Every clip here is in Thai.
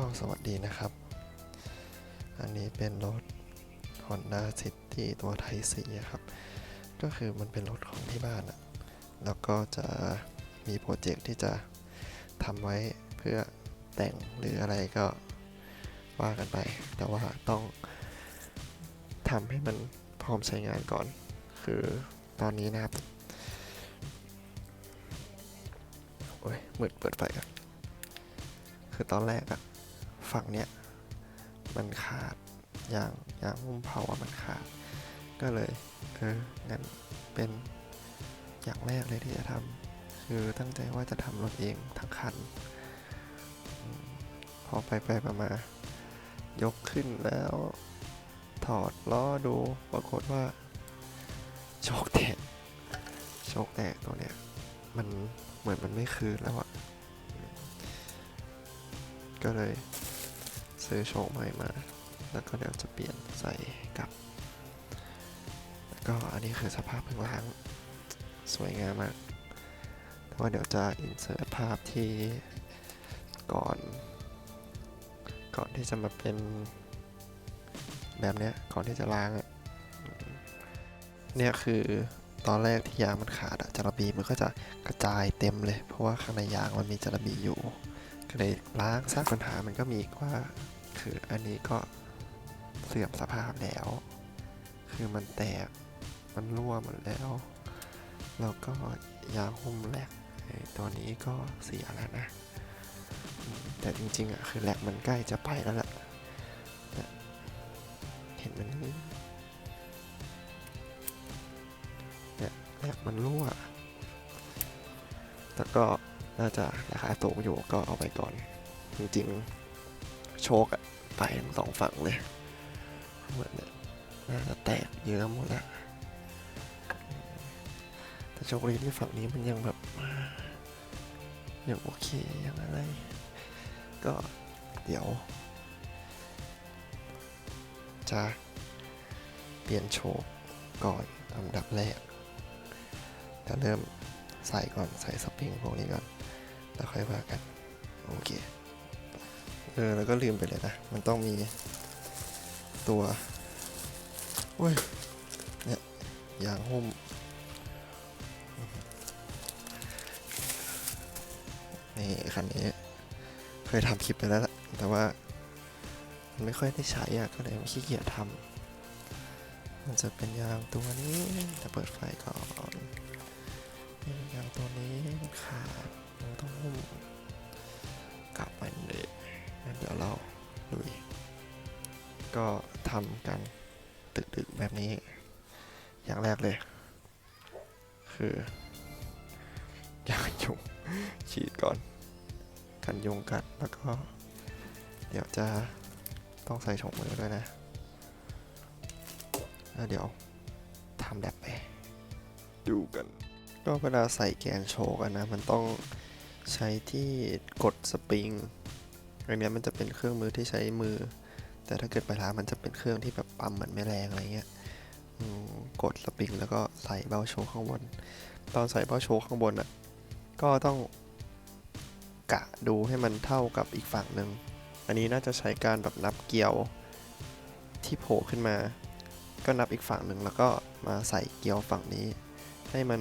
ก็สวัสดีนะครับ อันนี้เป็นรถ Honda City ตัวไทยสีครับ ก็คือมันเป็นรถของที่บ้านอะแล้วก็จะมีโปรเจกต์ที่จะทำไว้เพื่อแต่งหรืออะไรก็ว่ากันไป แต่ว่าต้องทำให้มันพร้อมใช้งานก่อน คือตอนนี้นะครับ โอ้ยมืดเปิดไฟกันคือตอนแรกอะ ฝั่งเนี้ยมันขาดอย่างอย่างหุ้มเผาอะมันขาด ก็เลยเอองั้นเป็นอย่างแรกเลยที่จะทำคือตั้งใจว่าจะทำรถเองทั้งคัน พอไปไปมามายกขึ้นแล้ว ถอดล้อดูปรากฏว่าโชคแตกโชคแตกตัวเนี้ยมันเหมือนมันไม่คืนแล้วอะก็เลย ซื้อโชคใหม่มา แล้วก็เดี๋ยวจะเปลี่ยนใส่กับ แล้วก็อันนี้คือสภาพเพิ่งล้าง สวยงามมากแต่ว่าเดี๋ยวจะอินเสิร์ตภาพที่ก่อน ก่อนที่จะมาเป็นแบบเนี้ย ก่อนที่จะล้างอะเนี่ยคือตอนแรกที่ยางมันขาดอะจาระบีมันก็จะกระจายเต็มเลย เพราะว่าข้างในยางมันมีจาระบีอยู่ ก็เลยล้างซากปัญหามันก็มีว่า คืออันนี้ก็เสื่อมสภาพแล้ว คือมันแตก มันรั่วหมดแล้ว แล้วก็ยางหุ้มแหลกไอ้ตัวนี้ก็เสียแล้วนะ แต่จริงๆอะคือแหลกมันใกล้จะไปแล้วแหละเนี่ยเห็นมันนี่เนี่ยแหลกมันรั่ว แต่ก็น่าจะราคาสูงอยู่ก็เอาไปก่อน จริงๆ โชคอะ ไปทั้งสองฝั่งเลยเหมือนเนี่ยน่าจะแตกเยอะหมดแล้วแต่โชคดีที่ฝั่งนี้มันยังแบบยังโอเคยังอะไร ก็เดี๋ยว จะเปลี่ยนโชคก่อนอันดับแรกจะเริ่มใส่ก่อนใส่สปริงพวกนี้ก่อน แล้วค่อยว่ากัน โอเค เออแล้วก็ลืมไปเลยนะ มันต้องมีตัวเว้ยเนี่ยยางหุ้มนี่คันนี้ เคยทำคลิปไปแล้วแต่ว่ามันไม่ค่อยได้ใช้อะก็เลยไม่ขี้เกียจทำมันจะเป็นยางตัวนี้จะเปิดไฟก่อนยางตัวนี้มันขาดเราต้องหุ้มกลับไปเลย เดี๋ยวเราลุยก็ทำกันตึกๆแบบนี้ อย่างแรกเลย คือยางยุงฉีดก่อน กันยุงกัดแล้วก็ เดี๋ยวจะต้องใส่ถุงมือด้วยนะ แล้วเดี๋ยวทำแบบไปดูกันก็เวลาใส่แกนโชกันนะ มันต้องใช้ที่กดสปริง อันเนี้มันจะเป็นเครื่องมือที่ใช้มือ แต่ถ้าเกิดไปร้ามันจะเป็นเครื่องที่แบบปั๊มเหมือนแม่แรงอะไรเงี้ยกดสปริงแล้วก็ใส่เบ้าโชว์ข้างบน ตอนใส่เบ้าโชว์ข้างบนอะก็ต้องกะดูให้มันเท่ากับอีกฝั่งหนึ่ง อันนี้น่าจะใช้การแบบนับเกี่ยวที่โผล่ขึ้นมา ก็นับอีกฝั่งหนึ่งแล้วก็มาใส่เกี่ยวฝั่งนี้ ให้มัน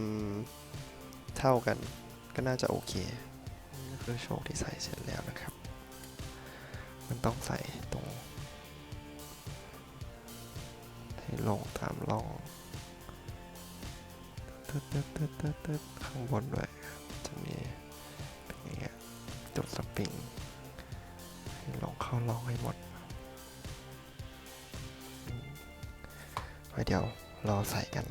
เท่ากันก็น่าจะโอเคนี่คือโชคที่ใส่เสร็จแล้วนะครับ มันต้องใส่ตรงให้ลงตามร่องตึ๊ดตึ๊ดตึ๊ดตึ๊ดตึ๊ดข้างบนด้วยจะมีเป็นอย่างเงี้ยจุดสปริงให้ลองเข้าลองให้หมดไว้เดี๋ยวรอใส่กัน